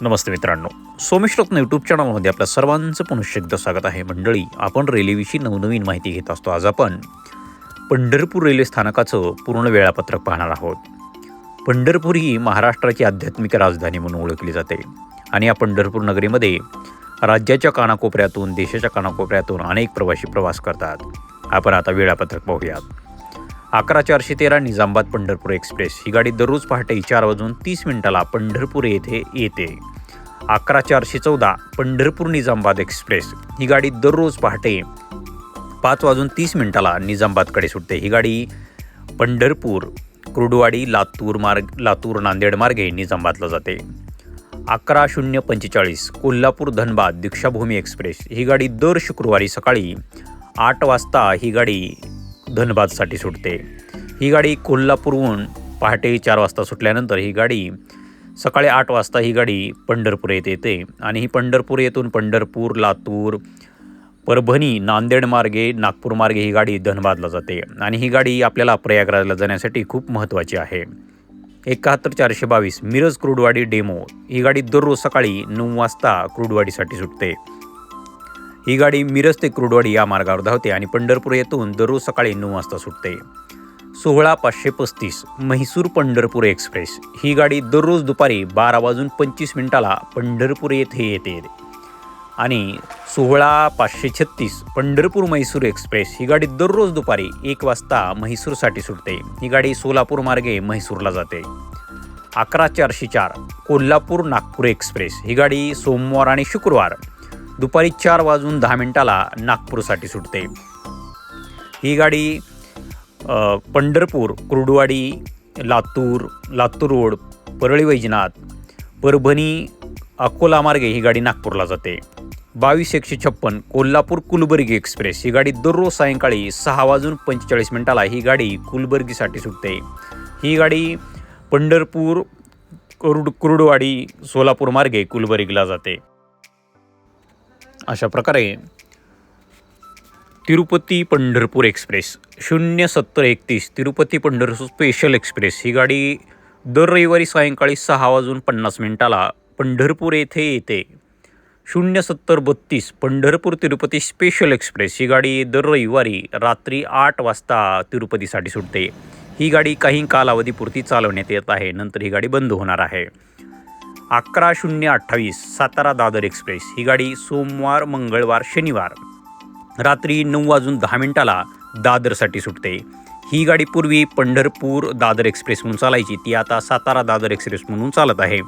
नमस्ते मित्रांनो. सोमेश्रत्न यूट्यूब चॅनलमध्ये आपल्या सर्वांचं पुनश्च एकदा स्वागत आहे. मंडळी आपण रेल्वेविषयी नवनवीन माहिती घेत असतो आज आपण पंढरपूर रेल्वे स्थानकाचं पूर्ण वेळापत्रक पाहणार आहोत. पंढरपूर ही महाराष्ट्राची आध्यात्मिक राजधानी म्हणून ओळखली जाते. आणि या पंढरपूर नगरीमध्ये राज्याच्या कानाकोपऱ्यातून देशाच्या कानाकोपऱ्यातून अनेक प्रवासी प्रवास करतात. आपण आता वेळापत्रक पाहूयात. अकरा चारशे तेरा निजामाबाद पंढरपूर एक्सप्रेस. ही गाडी दररोज पहाटे चार वाजून तीस मिनिटाला पंढरपूर येथे येते. अकरा चारशे चौदा पंढरपूर निजामाबाद एक्सप्रेस. ही गाडी दररोज पहाटे पाच वाजून तीस मिनिटाला निजामाबादकडे सुटते. ही गाडी पंढरपूर कुर्डवाडी लातूर मार्ग लातूर नांदेड मार्गे निजामाबादला जाते. अकरा शून्य पंचेचाळीस कोल्हापूर धनबाद दीक्षाभूमी एक्सप्रेस. ही गाडी दर शुक्रवारी सकाळी आठ वाजता ही गाडी धनबादसाठी सुटते. ही गाडी कोल्हापूरहून पहाटे चार वाजता सुटल्यानंतर ही गाडी सकाळी आठ वाजता ही गाडी पंढरपूर येथे येते आणि ही पंढरपूर येथून पंढरपूर लातूर परभणी नांदेड मार्गे नागपूर मार्गे ही गाडी धनबादला जाते आणि ही गाडी आपल्याला प्रयागराजला जाण्यासाठी खूप महत्त्वाची आहे. एकाहत्तर चारशे बावीस मिरज क्रूडवाडी डेमो ही गाडी दररोज सकाळी नऊ वाजता क्रूडवाडीसाठी सुटते. ही गाडी मिरज ते क्रुडवाडी या मार्गावर धावते आणि पंढरपूर येथून दररोज सकाळी नऊ वाजता सुटते. सोळा पाचशे पस्तीस म्हैसूर पंढरपूर एक्सप्रेस. ही गाडी दररोज दुपारी बारा वाजून पंचवीस मिनिटाला पंढरपूर येथे येते. आणि सोळा पाचशे छत्तीस पंढरपूर म्हैसूर एक्सप्रेस ही गाडी दररोज दुपारी एक वाजता म्हैसूरसाठी सुटते. ही गाडी सोलापूर मार्गे म्हैसूरला जाते. अकरा चारशे चार कोल्हापूर नागपूर एक्सप्रेस. ही गाडी सोमवार आणि शुक्रवार दुपारी चार वाजून दहा मिनिटाला नागपूरसाठी सुटते. ही गाडी पंढरपूर कुर्डुवाडी लातूर लातूर रोड परळी वैजनाथ परभणी अकोला मार्गे ही गाडी नागपूरला जाते. बावीस एकशे छप्पन कोल्हापूर कुलबर्गी एक्सप्रेस ही गाडी दररोज सायंकाळी सहा वाजून पंचेचाळीस मिनिटाला ही गाडी कुलबर्गीसाठी सुटते. ही गाडी पंढरपूर कुरुड कुरुडवाडी सोलापूर मार्गे कुलबर्गीला जाते. अशा प्रकारे. तिरुपती पंढरपूर एक्सप्रेस शून्य सत्तर एकतीस तिरुपती पंढरपूर स्पेशल एक्सप्रेस. ही गाडी दर रविवारी सायंकाळी सहा वाजून पन्नास मिनिटाला पंढरपूर येथे येते. शून्य सत्तर बत्तीस पंढरपूर तिरुपती स्पेशल एक्सप्रेस. ही गाडी दर रविवारी रात्री आठ वाजता तिरुपतीसाठी सुटते. ही गाडी काही कालावधीपुरती चालवण्यात येत आहे. नंतर ही गाडी बंद होणार आहे. अकरा शून्य अठ्ठावीस सातारा दादर एक्सप्रेस. ही गाडी सोमवार मंगळवार शनिवार. रात्री नऊ वाजून दहा मिनिटाला दादरसाठी सुटते. ही गाडी पूर्वी पंढरपूर दादर एक्सप्रेस म्हणून चालायची. ती आता सातारा दादर एक्सप्रेस म्हणून चालत आहे.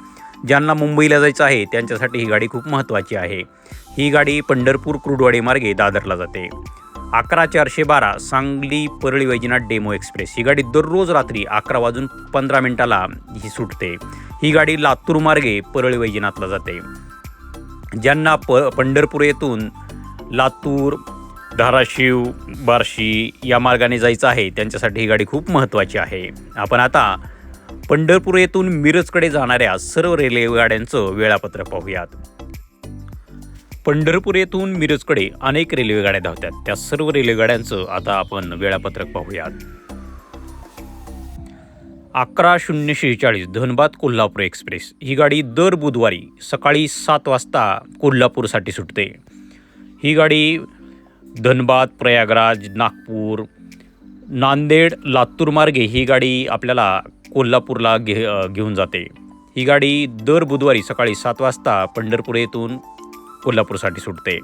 ज्यांना मुंबईला जायचं आहे त्यांच्यासाठी ही गाडी खूप महत्त्वाची आहे. ही गाडी पंढरपूर क्रुडवाडी मार्गे दादरला जाते. अकरा चारशे बारा सांगली परळी वैजनाथ डेमो एक्सप्रेस. ही गाडी दररोज रात्री अकरा वाजून पंधरा मिनिटाला ही सुटते. ही गाडी लातूर मार्गे परळी वैजनाथला जाते. ज्यांना प पंढरपूर येथून लातूर धाराशिव बार्शी या मार्गाने जायचं आहे त्यांच्यासाठी ही गाडी खूप महत्त्वाची आहे. आपण आता पंढरपूर येथून मिरजकडे जाणाऱ्या सर्व रेल्वेगाड्यांचं वेळापत्रक पाहूयात. पंढरपूर येथून मिरजकडे अनेक रेल्वेगाड्या धावतात. त्या सर्व रेल्वेगाड्यांचं आता आपण वेळापत्रक पाहूयात. अकरा शून्य शेहेचाळीस धनबाद कोल्हापूर एक्सप्रेस. ही गाडी दर बुधवारी सकाळी सात वाजता कोल्हापूरसाठी सुटते. ही गाडी धनबाद प्रयागराज नागपूर नांदेड लातूर मार्गे ही गाडी आपल्याला कोल्हापूरला घे घेऊन जाते. ही गाडी दर बुधवारी सकाळी सात वाजता पंढरपूर येथून कोल्हापूरसाठी सुटते.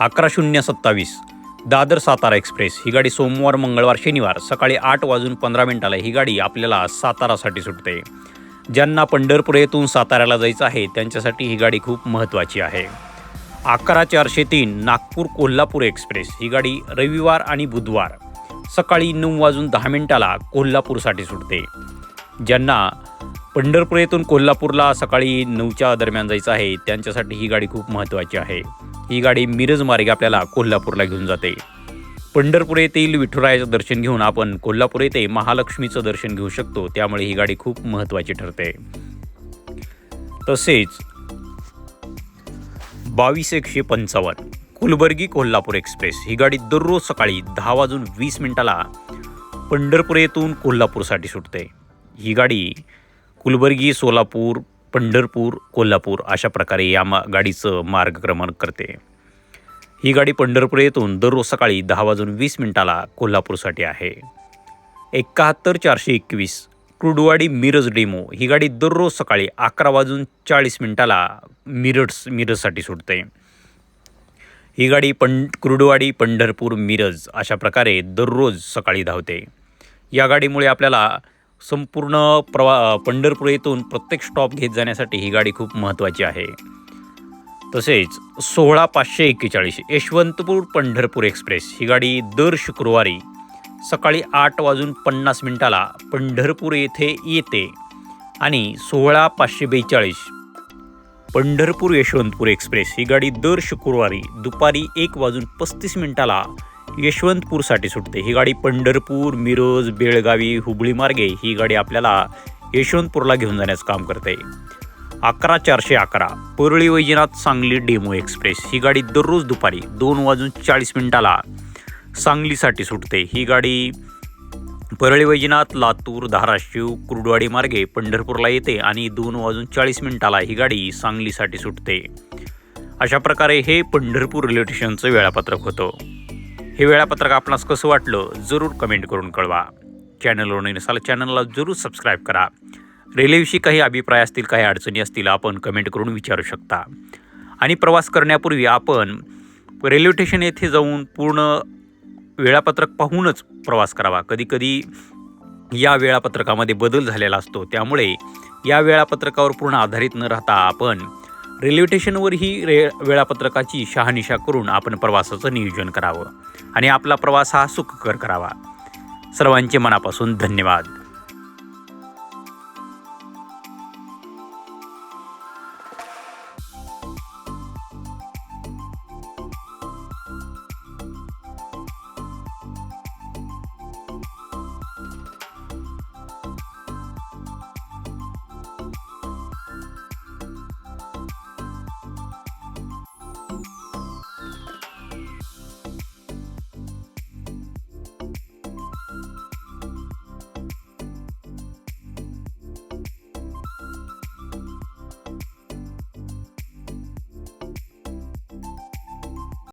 अकरा शून्य सत्तावीस दादर सातारा एक्सप्रेस. ही गाडी सोमवार मंगळवार शनिवार सकाळी आठ वाजून पंधरा मिनिटाला ही गाडी आपल्याला सातारासाठी सुटते. ज्यांना पंढरपूर येथून साताऱ्याला जायचं आहे त्यांच्यासाठी ही गाडी खूप महत्त्वाची आहे. अकरा चारशे तीन नागपूर कोल्हापूर एक्सप्रेस. ही गाडी रविवार आणि बुधवार सकाळी नऊ वाजून दहा मिनिटाला कोल्हापूरसाठी सुटते. ज्यांना पंढरपूर येथून कोल्हापूरला सकाळी नऊच्या दरम्यान जायचं आहे त्यांच्यासाठी ही गाडी खूप महत्त्वाची आहे. ही गाडी मिरज मार्गे आपल्याला कोल्हापूरला घेऊन जाते. पंढरपूर येथील विठुरायाचं दर्शन घेऊन आपण कोल्हापूर येथे महालक्ष्मीचं दर्शन घेऊ शकतो. त्यामुळे ही गाडी खूप महत्त्वाची ठरते. तसेच बावीस एकशे पंचावन्न कुलबर्गी कोल्हापूर एक्सप्रेस ही गाडी दररोज सकाळी दहा वाजून वीस मिनिटाला पंढरपूर येथून कोल्हापूरसाठी सुटते. ही गाडी कुलबर्गी सोलापूर पंढरपूर कोल्हापूर अशा प्रकारे या मा गाडीचं मार्गक्रमण करते. ही गाडी पंढरपूर येथून दररोज सकाळी दहा वाजून वीस मिनिटाला कोल्हापूरसाठी आहे. एकाहत्तर चारशे एकवीस क्रुडवाडी मिरज डेमो ही गाडी दररोज सकाळी अकरा वाजून चाळीस मिनिटाला मिरज मिरजसाठी सुटते. ही गाडी पं क्रुडवाडी पंढरपूर मिरज अशा प्रकारे दररोज सकाळी धावते. या गाडीमुळे आपल्याला संपूर्ण प्रवा पंढरपूर येथून प्रत्येक स्टॉप घेत जाण्यासाठी ही गाडी खूप महत्त्वाची आहे. तसेच सोळा पाचशे एक्केचाळीस यशवंतपूर पंढरपूर एक्सप्रेस ही गाडी दर शुक्रवारी सकाळी आठ वाजून पन्नास मिनिटाला पंढरपूर येथे येते आणि सोळा पाचशे बेचाळीस पंढरपूर यशवंतपूर एक्सप्रेस ही गाडी दर शुक्रवारी दुपारी एक वाजून पस्तीस मिनिटाला यशवंतपूरसाठी सुटते. ही गाडी पंढरपूर मिरज बेळगावी हुबळी मार्गे ही गाडी आपल्याला यशवंतपूरला घेऊन जाण्याचं काम करते. अकरा चारशे अकरा परळी वैजनाथ सांगली डेमो एक्सप्रेस. ही गाडी दररोज दुपारी दोन वाजून चाळीस मिनिटाला सांगलीसाठी सुटते. ही गाडी परळी वैजनाथ लातूर धाराशिव कुर्डवाडी मार्गे पंढरपूरला येते आणि दोन वाजून चाळीस मिनिटाला ही गाडी सांगलीसाठी सुटते. अशा प्रकारे हे पंढरपूर रेल्वे स्टेशनचं वेळापत्रक होतं. हे वेळापत्रक आपणास कसं वाटलं जरूर कमेंट करून कळवा. चॅनलवर नसाल चॅनलला जरूर सबस्क्राईब करा. रेल्वेविषयी काही अभिप्राय असतील काही अडचणी असतील आपण कमेंट करून विचारू शकता. आणि प्रवास करण्यापूर्वी आपण रेल्वे स्टेशन येथे जाऊन पूर्ण वेळापत्रक पाहूनच प्रवास करावा. कधीकधी या वेळापत्रकामध्ये बदल झालेला असतो. त्यामुळे या वेळापत्रकावर पूर्ण आधारित न राहता आपण रेल्वे स्टेशनवर ही रे वेळापत्रकाची शहानिशा करून आपण प्रवासाचं नियोजन करावं आणि आपला प्रवास हा सुखकर करावा. सर्वांचे मनापासून धन्यवाद.